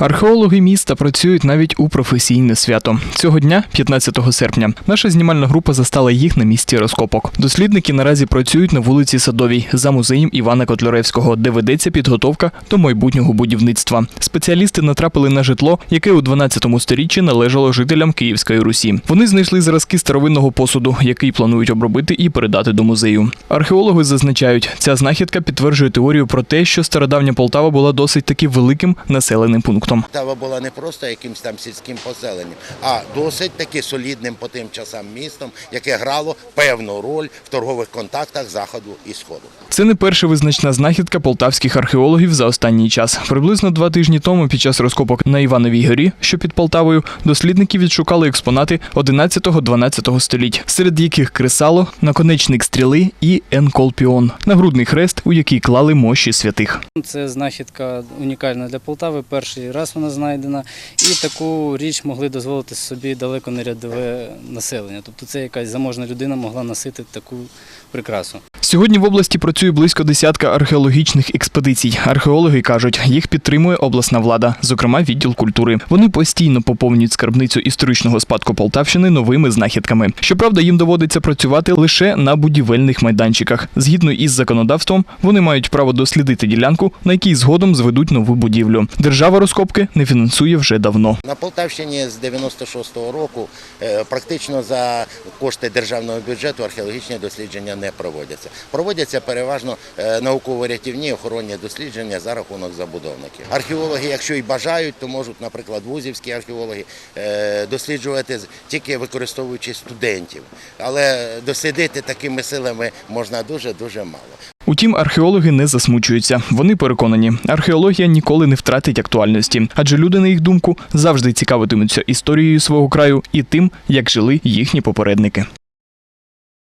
Археологи міста працюють навіть у професійне свято. Цього дня, 15 серпня, наша знімальна група застала їх на місці розкопок. Дослідники наразі працюють на вулиці Садовій за музеєм Івана Котляревського, де ведеться підготовка до майбутнього будівництва. Спеціалісти натрапили на житло, яке у 12 сторіччі належало жителям Київської Русі. Вони знайшли зразки старовинного посуду, який планують обробити і передати до музею. Археологи зазначають, ця знахідка підтверджує теорію про те, що стародавня Полтава була досить таки великим населеним пунктом. Полтава була не просто якимось там сільським поселенням, а досить таки солідним по тим часам містом, яке грало певну роль в торгових контактах заходу і сходу. Це не перша визначна знахідка полтавських археологів за останній час. Приблизно два тижні тому, під час розкопок на Івановій горі, що під Полтавою, дослідники відшукали експонати 11-12 століть, серед яких кресало, наконечник стріли і енколпіон, нагрудний хрест, у який клали мощі святих. Це знахідка унікальна для Полтави. Перший раз вона знайдена, і таку річ могли дозволити собі далеко не рядове населення. Тобто це якась заможна людина могла носити таку прикрасу. Сьогодні в області працює близько десятка археологічних експедицій. Археологи кажуть, їх підтримує обласна влада, зокрема відділ культури. Вони постійно поповнюють скарбницю історичного спадку Полтавщини новими знахідками. Щоправда, їм доводиться працювати лише на будівельних майданчиках. Згідно із законодавством, вони мають право дослідити ділянку, на якій згодом зведуть нову будівлю. Держава розкопки не фінансує вже давно. На Полтавщині з 96-го року е, практично за кошти державного бюджету археологічні дослідження не проводяться. Проводяться переважно е, науково-рятівні охоронні дослідження за рахунок забудовників. Археологи, якщо і бажають, то можуть, наприклад, вузівські археологи е, досліджувати тільки використовуючи студентів. Але дослідити такими силами можна дуже дуже мало. Утім, археологи не засмучуються. Вони переконані, археологія ніколи не втратить актуальності, адже люди, на їх думку, завжди цікавитимуться історією свого краю і тим, як жили їхні попередники.